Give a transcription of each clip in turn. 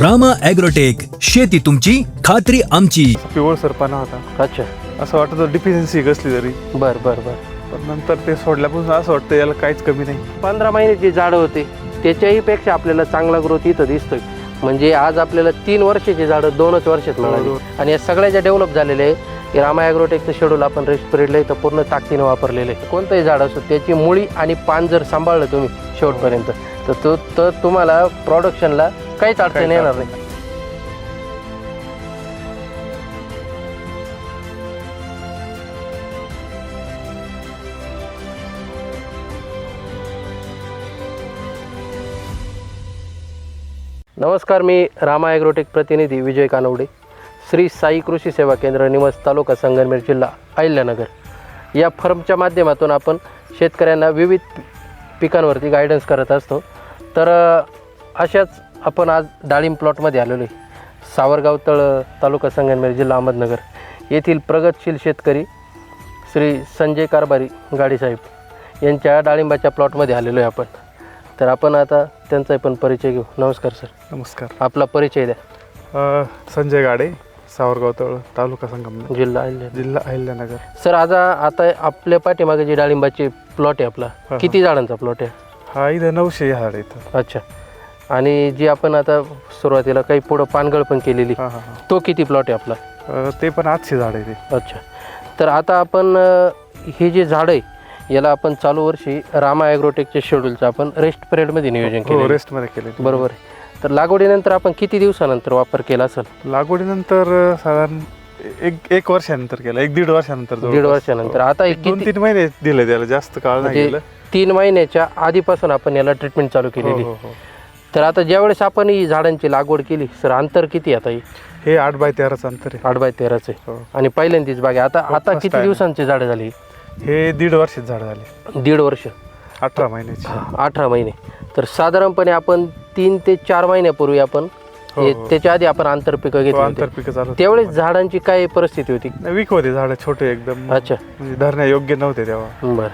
Rama agrotech शेती तुमची खात्री आमची. पिवळ सरपाना होता. अच्छा. असं वाटत होतं डिफिशियन्सी कसली तरी. बर बर बर. पण नंतर ते सोडल्यापासून असं वाटतं याला काहीच कमी नाही. पंधरा महिन्याची झाडं होते त्याच्याही पेक्षा आपल्याला चांगला ग्रोथ इथं दिसतोय. म्हणजे आज आपल्याला तीन वर्षाची झाडं दोनच वर्षात मिळाली. बरोबर. आणि या सगळ्या ज्या डेव्हलप झालेले आहे. की रामा ॲग्रोटेकचं शेड्यूल आपण रेस्ट पिरियडला इथं पूर्ण ताकदीनं वापरलेलं आहे. कोणतंही झाड असो त्याची मुळी आणि पान जर सांभाळलं तुम्ही शेवटपर्यंत तर तो तर तुम्हाला प्रोडक्शनला काहीच अडचण येणार नाही. नमस्कार मी रामा ॲग्रोटेक प्रतिनिधी विजय कानवडे. श्री साई कृषी सेवा केंद्र निमस तालुका संगमनेर जिल्हा अहिल्यानगर. या फर्मच्या माध्यमातून आपण शेतकऱ्यांना विविध पिकांवरती गायडन्स करत असतो. तर अशाच आपण आज डाळिंब प्लॉटमध्ये आलेलो आहे. सावरगाव तळ तालुका संगमनेर जिल्हा अहमदनगर येथील प्रगतशील शेतकरी श्री संजय कारभारी गाडीसाहेब यांच्या डाळिंबाच्या प्लॉटमध्ये आलेलो आहे आपण. तर आपण आता त्यांचाही पण परिचय घेऊ. नमस्कार सर. नमस्कार. आपला परिचय द्या. संजय गाडे सावरगाव तळ तालुका संगमनेर. जिल्हा अहिल्यानगर. जिल्हा अहिल्यानगर. सर आज आता आपल्या पाठीमागे जी डाळिंबाची प्लॉट आहे आपला. किती झाडांचा प्लॉट आहे? हा इथं नऊशे झाड इथं अच्छा. आणि जी आपण आता सुरुवातीला काही पुढं पानगळ पण केलेली हां हां हां. तो किती प्लॉट आहे आपला? अं, ते पण आठशे झाड आहे ते. अच्छा. तर आता आपण अ, हे जे झाड आहे याला आपण चालू वर्षी रामा ॲग्रोटेकच्या शेड्यूलचं आपण रेस्ट पिरियडमध्ये नियोजन हो केलं रेस्टमध्ये केले. बरोबर आहे. तर लागवडीनंतर आपण किती दिवसानंतर वापर केला असेल? लागवडीनंतर अं, साधारण एक एक वर्षानंतर केलं एक दीड वर्षानंतर दीड जवळपास. वर्षानंतर. आता एक दोन किती तीन महिने दिले त्याला जास्त काळ नाही म्हणजे गेलं. तीन महिन्याच्या आधीपासून आपण याला ट्रीटमेंट चालू हो केलेली हो हो. तर आता ज्यावेळेस आपण ही झाडांची लागवड केली सर अंतर किती आता ही? हे आठ बाय तेराचं अंतर आहे. आठ बाय तेराचे हो. आणि पहिल्यांदीच बाग आहे आता आता first किती time. दिवसांची झाडं झाली? हे दीड वर्षात झाड झाले. दीड वर्ष. अठरा महिन्याची. अठरा महिने. तर साधारणपणे आपण तीन ते चार महिन्यापूर्वी आपण. हो, हे- हो. त्याच्या आधी आपण आंतरपिकं घेतली होती. आंतरपिकं चालू होती. त्यावेळेस झाडांची काय परिस्थिती होती? वीक होते झाड छोटे एकदम. अच्छा. म्हणजे धरण्या योग्य नव्हते तेव्हा. बरं.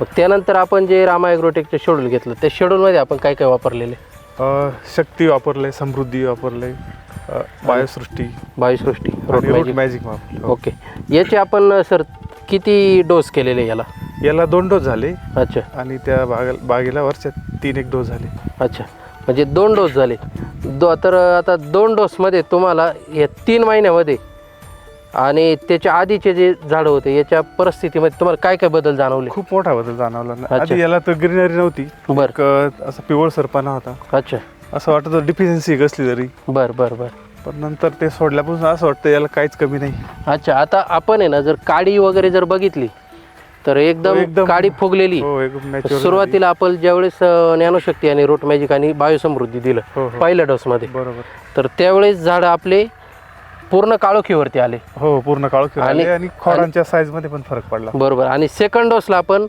मग त्यानंतर आपण जे रामा ॲग्रोटेकचं शेड्यूल घेतलं त्या शेड्यूलमध्ये आपण काय काय वापरलेले? शक्ती वापरले समृद्धी वापरले बायोसृष्टी. बायोसृष्टी मॅजिक मॅजिक वापरले ओके. याचे आपण सर किती डोस केलेले याला? याला दोन डोस झाले. अच्छा. आणि त्या बागे बागेला वरच्या तीन एक डोस झाले. अच्छा. म्हणजे दोन डोस झाले. दो तर आता दोन डोसमध्ये तुम्हाला या तीन महिन्यामध्ये आणि त्याच्या आधीचे जे झाडं होते याच्या परिस्थितीमध्ये तुम्हाला काय काय बदल जाणवले? खूप मोठा बदल जाणवला. ना. अच्छा. आधी याला तर ग्रीनरी नव्हती. बर. एक, अं, असं पिवळ सरपाना होता. अच्छा. असं वाटत डिफिशियन्सी कसली तरी. बर बर बर. पण नंतर ते सोडल्यापासून असं वाटतं याला काहीच कमी नाही. अच्छा आता आपण आहे ना जर काडी वगैरे जर बघितली तर एकदम एकदम- काडी फुगलेली. हो एकदम सुरुवातीला आपण ज्यावेळेस अं, ज्ञानशक्ती आणि रूट मॅजिक आणि बायोसमृद्धी दिलं हो हो. पहिल्या डोसमध्ये बरोबर. तर त्यावेळेस झाडं आपले पूर्ण काळोखीवरती आले. हो पूर्ण काळोखी आणि- आले आणि खोडांच्या साईजमध्ये पण फरक पडला. बरोबर. आणि सेकंड डोसला आपण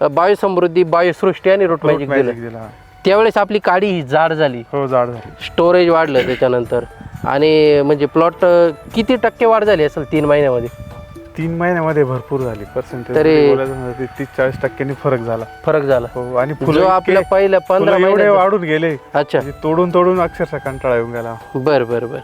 अ, बायोसमृद्धी बायोसृष्टी आणि रूट मॅजिक दिलं. मॅजिक दिला त्यावेळेस आपली काडी ही जाड झाली. हो जाड झाली. स्टोरेज वाढलं त्याच्यानंतर. आणि म्हणजे प्लॉट किती टक्के वाढ झाली असेल तीन महिन्यामध्ये? तीन महिन्यामध्ये भरपूर झाली. पर्सेंटेज तरी- तीस चाळीस टक्क्यांनी फरक झाला. फरक झाला. हो आणि जो फुलं आपल्या इतके- पहिल्या पंधरा फुलं एवढे महिन्यात वाढून गेले. अच्छा. म्हणजे तोडून तोडून अक्षरशः कंटाळा येऊन गेला. बरं बरं बरं.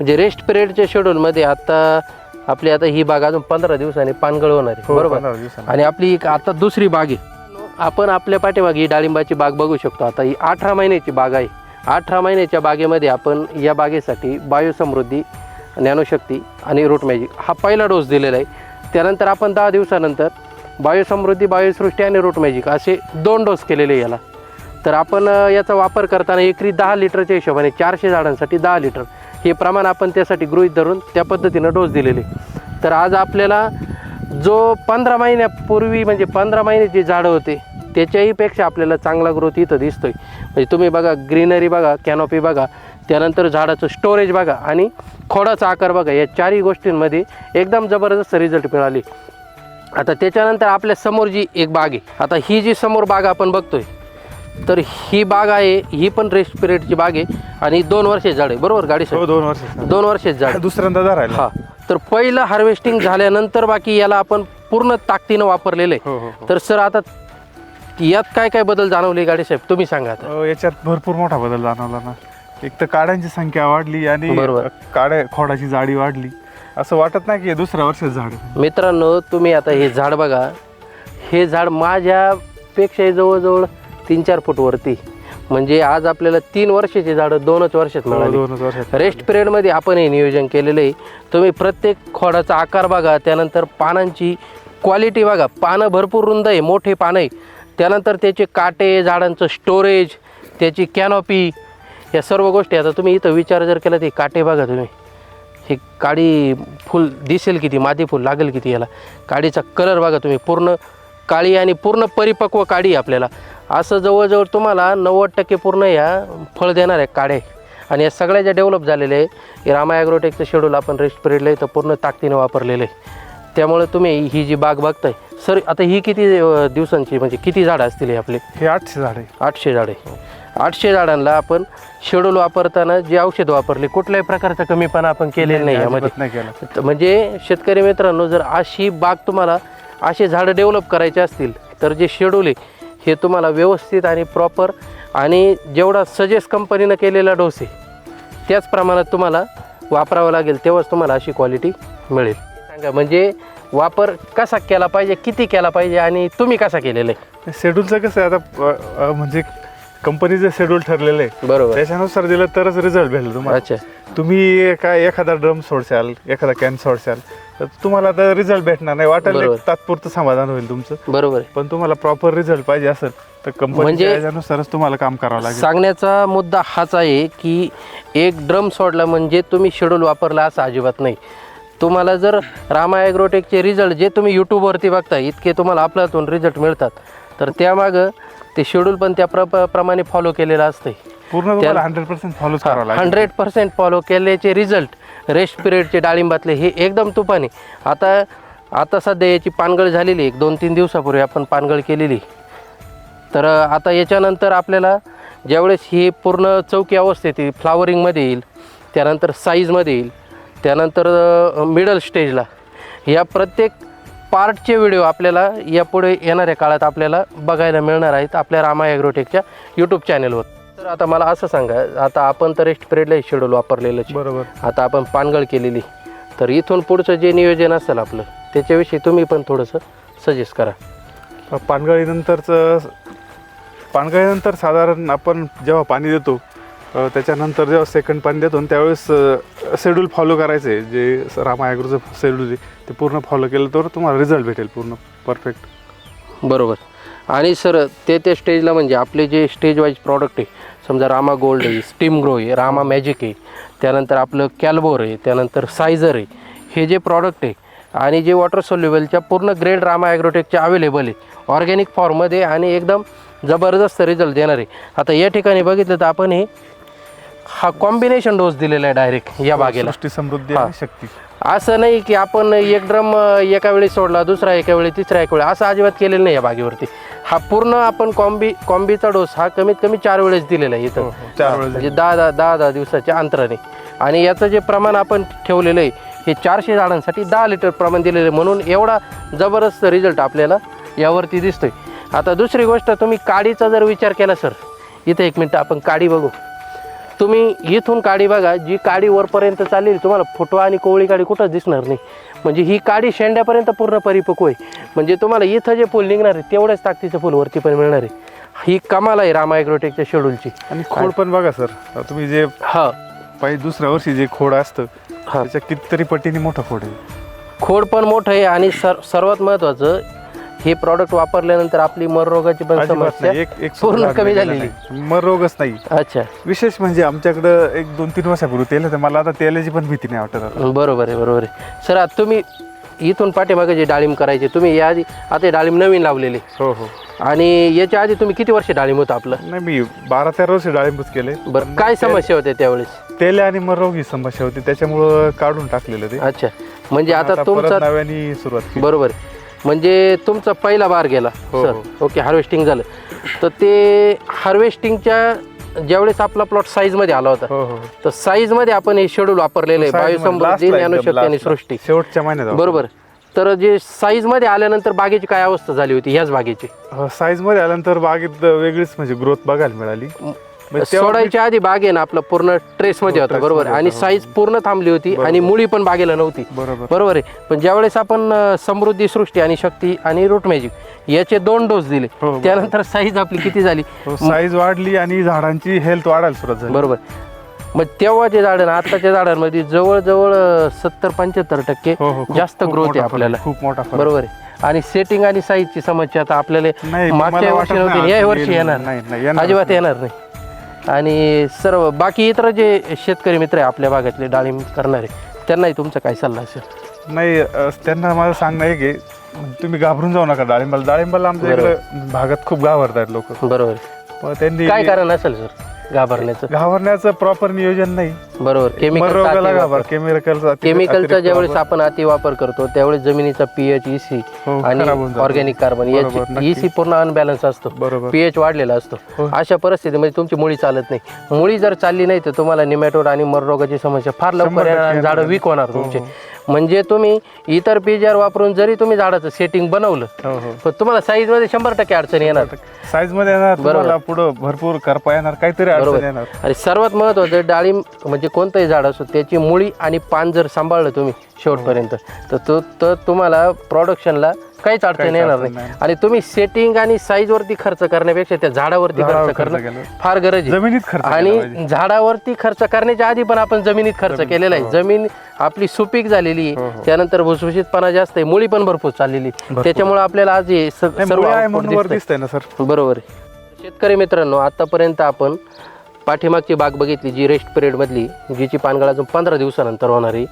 म्हणजे रेस्ट पिरियडच्या शेड्यूलमध्ये आता आपली आता ही बाग अजून पंधरा दिवसांनी पानगळ होणार आहे. हो, बरोबर? दिवसांनी. आणि आपली एक आता दुसरी बाग आहे. आपण आपल्या पाठीमागे ही डाळिंबाची बाग बघू शकतो. आता ही अठरा महिन्याची बाग आहे. अठरा महिन्याच्या बागेमध्ये आपण या बागेसाठी बायोसमृद्धी ज्ञानशक्ती आणि रूट मॅजिक हा पहिला डोस दिलेला आहे. त्यानंतर आपण दहा दिवसानंतर बायोसमृद्धी बायोसृष्टी आणि रूट मॅजिक असे दोन डोस केलेले आहे याला. तर आपण अ, याचा वापर करताना एकरी दहा लिटरच्या हिशोबाने चारशे झाडांसाठी दहा लिटर हे प्रमाण आपण त्यासाठी गृहीत धरून त्या पद्धतीनं डोस दिलेले. तर आज आपल्याला जो पंधरा महिन्यापूर्वी म्हणजे पंधरा महिने जे झाडं होते त्याच्याही पेक्षा आपल्याला चांगला ग्रोथ इथं दिसतो आहे म्हणजे तुम्ही बघा ग्रीनरी बघा कॅनॉपी बघा त्यानंतर झाडाचं स्टोरेज बघा आणि खोडाचा आकार बघा या चारही गोष्टींमध्ये एकदम जबरदस्त रिझल्ट मिळाले. आता त्याच्यानंतर आपल्यासमोर जी एक बाग आहे आता ही जी समोर बाग आपण बघतोय तर ही बाग आहे ही पण रेस्ट पिरियडची बाग आहे आणि दोन वर्षाची झाड आहे. बरोबर गाडी हो दोन वर्ष दोन वर्षाची झाड. दुसऱ्यांदा धरायला हा. तर पहिलं हार्वेस्टिंग झाल्यानंतर बाकी याला आपण पूर्ण ताकदीनं वापरलेलं आहे. हो हो हो. तर सर आता यात काय काय बदल जाणवले गाडी साहेब? तुम्ही सांगा आता. अ, याच्यात भरपूर मोठा बदल जाणवला ना. एक तर काड्यांची संख्या वाढली आणि बरोबर. काड्या खोडाची जाडी वाढली. असं वाटत नाही की हे दुसऱ्या वर्षाचं झाड आहे. मित्रांनो तुम्ही आता हे झाड बघा. हे झाड माझ्यापेक्षा जवळजवळ तीन चार फूट वरती. म्हणजे आज आपल्याला तीन वर्षाची झाडं दोनच वर्षात मिळाली. दोनच वर्षात रेस्ट पिरियडमध्ये आपण हे नियोजन केलेलं आहे. तुम्ही प्रत्येक खोडाचा आकार बघा त्यानंतर पानांची क्वालिटी बघा. पानं भरपूर रुंद आहे मोठे पानं आहे त्यानंतर त्याचे काटे झाडांचं स्टोरेज त्याची कॅनॉपी या सर्व गोष्टी. आता तुम्ही इथं विचार जर केला ते काटे बघा तुम्ही. हे काळी फुल दिसेल किती मादी फुल लागेल किती याला. काडीचा कलर बघा तुम्ही. पूर्ण काळी आणि पूर्ण परिपक्व काडी आहे आपल्याला. असं जवळजवळ तुम्हाला नव्वद टक्के पूर्ण या फळ देणार आहे काडे आणि या सगळ्या ज्या डेव्हलप झालेले आहे रामा ॲग्रोटेकचं शेड्यूल आपण रेस्ट पिरियडला इथं पूर्ण ताकदीनं वापरलेलं आहे. त्यामुळे तुम्ही ही जी बाग बघताय सर आता ही किती दिवसांची म्हणजे किती झाडं असतील हे आपले? हे आठशे झाड आहे. आठशे झाडे आठशे झाडांना आपण शेड्यूल वापरताना जे औषध वापरले कुठल्याही प्रकारचा कमीपणा आपण केलेला नाही यामध्ये. म्हणजे शेतकरी मित्रांनो जर अशी बाग तुम्हाला असे झाडं डेव्हलप करायचे असतील तर जे शेड्यूल आहे हे तुम्हाला व्यवस्थित आणि प्रॉपर आणि जेवढा सजेस्ट कंपनीनं केलेला डोस आहे त्याच प्रमाणात तुम्हाला वापरावं लागेल तेव्हाच तुम्हाला अशी क्वालिटी मिळेल. सांगा म्हणजे वापर कसा केला पाहिजे किती केला पाहिजे आणि तुम्ही कसा केलेला आहे? शेड्यूलचं कसं आहे? आता म्हणजे कंपनीचं शेड्यूल ठरलेलं आहे. बरोबर. त्याच्यानुसार दिलं तरच रिझल्ट भेटेल तुम्हाला. अच्छा. तुम्ही काय एखादा ड्रम सोडशाल एखादा कॅन सोडशाल तर तुम्हाला आता रिझल्ट भेटणार नाही. वाटेल बरोबर. एक तात्पुरतं समाधान होईल तुमचं. बरोबर. आहे पण तुम्हाला प्रॉपर रिझल्ट पाहिजे असेल तर म्हणजे- त्याच्यानुसारच तुम्हाला काम करावं लागेल. सांगण्याचा मुद्दा हाच आहे की एक ड्रम सोडला म्हणजे तुम्ही शेड्यूल वापरला असं अजिबात नाही. तुम्हाला जर रामा ॲग्रोटेकचे रिझल्ट जे तुम्ही यूट्यूबवरती बघता इतके तुम्हाला आपल्यातून रिझल्ट मिळतात. तर त्यामागं ते शेड्यूल पण त्या प्र प्रमाणे फॉलो केलेलं असते पूर्ण हंड्रेड पर्सेंट लागेल. हंड्रेड पर्सेंट फॉलो केल्याचे रिझल्ट रेस्ट पिरियडचे डाळिंबातले हे एकदम तुपाने आता आता सध्या याची पानगळ झालेली. एक दोन तीन दिवसापूर्वी आपण पानगळ केलेली. तर आता याच्यानंतर आपल्याला ज्यावेळेस ही पूर्ण चौकी अवस्थेत येईल फ्लावरिंगमध्ये येईल त्यानंतर साईजमध्ये येईल त्यानंतर मिडल स्टेजला या प्रत्येक पार्टचे व्हिडिओ आपल्याला यापुढे येणाऱ्या काळात आपल्याला बघायला मिळणार आहेत आपल्या रामा ॲग्रोटेकच्या यूट्यूब चॅनलवर तर आता मला असं सांगा आता आपण तर रेस्ट पिरियडला शेड्यूल वापरलेलं बरोबर. आता आपण पानगळ केलेली. तर इथून पुढचं जे नियोजन असेल आपलं त्याच्याविषयी तुम्ही पण थोडंसं सजेस्ट करा. पानगळीनंतरचं पानगळीनंतर साधारण आपण जेव्हा पाणी देतो त्याच्यानंतर जेव्हा सेकंड पाणी देतो त्यावेळेस शेड्यूल फॉलो करायचं. आहे जे रामा ॲग्रोचं शेड्यूल आहे ते पूर्ण फॉलो केलं तर तुम्हाला रिझल्ट भेटेल पूर्ण परफेक्ट बरोबर. आणि सर ते त्या स्टेजला म्हणजे आपले जे स्टेज वाईज प्रॉडक्ट आहे समजा रामा गोल्ड आहे स्टीम ग्रो आहे रामा मॅजिक आहे त्यानंतर आपलं कॅल्बोर आहे त्यानंतर सायझर आहे हे जे प्रॉडक्ट आहे आणि जे वॉटर सोल्युबलच्या पूर्ण ग्रेड रामा ॲग्रोटेकचे अवेलेबल आहे ऑर्गॅनिक फॉर्ममध्ये आणि एकदम जबरदस्त रिझल्ट देणार आहे. आता या ठिकाणी बघितलं तर आपण हे हा कॉम्बिनेशन डोस दिलेला आहे डायरेक्ट या बागेला. सृष्टी समृद्धी हा. आणि शक्ती. असं नाही की आपण एक ड्रम एका वेळी सोडला दुसरा एका वेळी तिसरा एका वेळी असं अजिबात केलेलं नाही या बागेवरती. हा पूर्ण आपण कॉम्बी कॉम्बीचा डोस हा कमीत कमी चार वेळेस दिलेला आहे इथं. हो, चार वेळेस म्हणजे दहा दहा दहा दहा दिवसाच्या अंतराने. आणि याचं जे प्रमाण आपण ठेवलेलं आहे हे चारशे झाडांसाठी दहा लिटर प्रमाण दिलेलं आहे. म्हणून एवढा जबरदस्त रिझल्ट आपल्याला यावरती दिसतोय. आता दुसरी गोष्ट तुम्ही काडीचा जर विचार केला सर इथं एक मिनटं आपण काडी बघू. तुम्ही इथून काडी बघा जी काडी वरपर्यंत चालेल तुम्हाला फुटवा आणि कोवळी काडी कुठंच दिसणार नाही. म्हणजे ही काडी शेंड्यापर्यंत पूर्ण परिपक्व आहे. म्हणजे तुम्हाला इथं जे फुल निघणार आहे तेवढ्याच ताकदीचं फुल वरती पण मिळणार आहे. ही कमाल आहे रामा ॲग्रोटेकच्या शेड्यूलची आणि खोड पण बघा सर. तुम्ही जे हा. पाहिजे दुसऱ्या वर्षी जे खोड असतं हा. त्याच्या कितीतरी पटीने मोठं खोड आहे. खोड पण मोठं आहे आणि सर सर्वात महत्त्वाचं हे प्रॉडक्ट वापरल्यानंतर आपली मर रोगाची पण समस्या नाही. एक एक पूर्ण कमी झालेली. नाही. मग रोगच नाही. अच्छा. विशेष म्हणजे आमच्याकडं एक दोन तीन वर्षापूर्वी तेल होतं. मला आता तेलाची पण भीती नाही वाटत आता. बरोबर आहे बरोबर आहे. सर आता तुम्ही इथून पाठीमागे जे डाळिंब करायचे तुम्ही याआधी आता हे डाळिंब नवीन लावलेले. हो हो. आणि याच्या आधी तुम्ही किती वर्ष डाळिंब होतं आपलं? नाही मी बारा तेरा वर्ष डाळिंबूच केले. बरं काय समस्या होत्या त्यावेळेस? तेल आणि मग रोग ही समस्या होती. त्याच्यामुळं काढून टाकलेलं ते. अच्छा. म्हणजे आता तुमचा नव्याने सुरुवात बरोबर म्हणजे तुमचा पहिला बार गेला हो, सर. ओके हार्वेस्टिंग झालं. तर ते हार्वेस्टिंगच्या ज्यावेळेस आपला प्लॉट साईजमध्ये आला होता हो हो. तर साईजमध्ये आपण हे शेड्यूल वापरलेलं आहे. मध्ये last ज्ञानशक्ती last. सृष्टी. शेवटच्या महिन्यात बरोबर. तर जे साईजमध्ये आल्यानंतर बागेची काय अवस्था झाली होती? ह्याच बागेची. साईजमध्ये आल्यानंतर बागेत वेगळीच म्हणजे ग्रोथ बघायला मिळाली. सोडायच्या आधी बाग आहे ना आपलं पूर्ण ट्रेस मध्ये होता trace बरोबर? आणि होता, हो. साईज पूर्ण थांबली होती आणि मुळी पण बागेला नव्हती. बरोबर. बरोबर आहे? पण ज्यावेळेस आपण समृद्धी सृष्टी आणि शक्ती आणि रूट मॅजिक याचे दोन डोस दिले हो. त्यानंतर साईज आपली किती झाली? साईज वाढली आणि झाडांची हेल्थ वाढायला सुरुवात झाली. बरोबर. मग तेव्हाचे झाड आणि आताच्या झाडांमध्ये जवळजवळ सत्तर पंच्याहत्तर टक्के हो, हो, जास्त ग्रोथ आहे आपल्याला. खूप मोठा बरोबर आहे? आणि सेटिंग आणि साईजची समस्या आता आपल्याला मागच्या वर्षी नव्हती या वर्षी. येणार नाही, अजिबात. येणार नाही. आणि सर्व बाकी इतर जे शेतकरी मित्र आहे आपल्या भागातले डाळिंब करणारे त्यांनाही तुमचा काय सल्ला असेल? नाही अ, त्यांना मला सांगणं आहे की तुम्ही घाबरून जाऊ नका डाळिंबाला. डाळिंबाला आमच्या इकडे भागात खूप घाबरतात लोक. बरोबर. त्यांनी काय कारण असेल सर? घाबरण्याचं घाबरण्याचं प्रॉपर नियोजन नाही बरोबर घाबर केमिकल केमिकलचा केमिकलचा ज्यावेळेस आपण अति वापर करतो त्यावेळेस जमिनीचा पीएच ईसी हो, आणि खराब होऊन जातो. ऑर्गॅनिक कार्बन नक्की. ईसी पूर्ण अनबॅलन्स असतो बरोबर पीएच वाढलेला असतो हो. अशा परिस्थितीमध्ये तुमची मुळी चालत नाही मुळी जर चालली नाही तर तुम्हाला निमॅटोड आणि मर रोगाची समस्या फार लवकर येणार आणि टक्के झाडं. वीक होणार हो, तुमचे. म्हणजे तुम्ही इतर पीजर वापरून जरी तुम्ही झाडाचं सेटिंग बनवलं हो हो. पण तुम्हाला साईजमध्ये शंभर टक्के अडचण येणार. साईजमध्ये येणार बरोबर. तुम्हाला पुढं भरपूर करपा येणार काहीतरी अडचण बरोबर. येणार. आणि सर्वात महत्वाचं डाळिंब म्हणजे कोणतंही झाड असो त्याची मुळी आणि पान जर सांभाळलं तुम्ही शेवटपर्यंत तर तो तर तुम्हाला प्रोडक्शनला काहीच अडचण काहीच येणार अडचण नाही. नाही. आणि तुम्ही सेटिंग आणि साईज वरती खर्च करण्यापेक्षा त्या झाडावरती झाडावर खर्च खर्च करणं केलं. फार गरज आहे. जमिनीत खर्च केला आणि. झाडावरती खर्च करण्याच्या आधी पण आपण जमिनीत खर्च केलेला आहे. जमीन आपली सुपीक झालेली हो, आहे त्यानंतर भुसभुशीतपणा जास्त आहे. मुळी पण भरपूर चाललेली त्याच्यामुळे आपल्याला आज हे स- नाही, सर्व मुळे आहे output म्हणून वर दिसतंय. दिसतंय ना सर. बरोबर आहे. शेतकरी मित्रांनो आतापर्यंत आपण पाठीमागची बाग बघितली जी रेस्ट पिरियडमधली जिची पानगळ अजून पंधरा दिवसानंतर होणार आहे.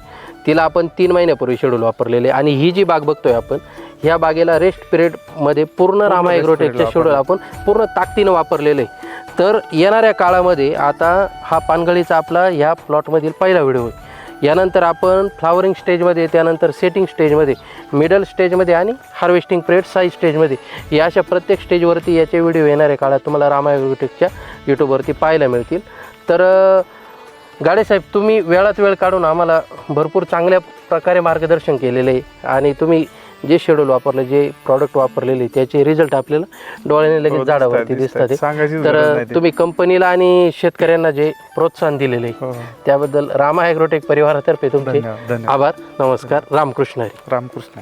तिला आपण तीन महिन्यापूर्वी शेड्यूल वापरलेले आणि ही जी बाग बघतोय आपण ह्या बागेला रेस्ट पिरियडमध्ये पूर्ण रामा period शेड्यूल आपण पूर्ण ताकदीनं वापरलेलं. आहे तर येणाऱ्या काळामध्ये आता हा पानगळीचा आपला ह्या प्लॉटमधील पहिला व्हिडिओ आहे. यानंतर आपण फ्लावरिंग स्टेजमध्ये त्यानंतर सेटिंग स्टेजमध्ये मिडल स्टेजमध्ये आणि हार्वेस्टिंग पिरियड साईज स्टेजमध्ये या अशा प्रत्येक स्टेजवरती याचे व्हिडिओ येणाऱ्या काळात तुम्हाला रामा ॲग्रोटेकच्या यूट्यूबवरती पाहायला मिळतील. तर अ, गाडे साहेब तुम्ही वेळात वेळ काढून आम्हाला भरपूर चांगल्या प्रकारे मार्गदर्शन केलेलं आहे. आणि तुम्ही जे शेड्यूल वापरलं जे प्रॉडक्ट वापरलेले त्याचे रिझल्ट आपल्याला डोळ्याने हो, लगेच झाडावरती. दिसतात तर. तुम्ही कंपनीला आणि शेतकऱ्यांना जे प्रोत्साहन दिलेले आहे हो. त्याबद्दल रामा ॲग्रोटेक परिवारातर्फे तुमचे आभार नमस्कार रामकृष्ण. रामकृष्ण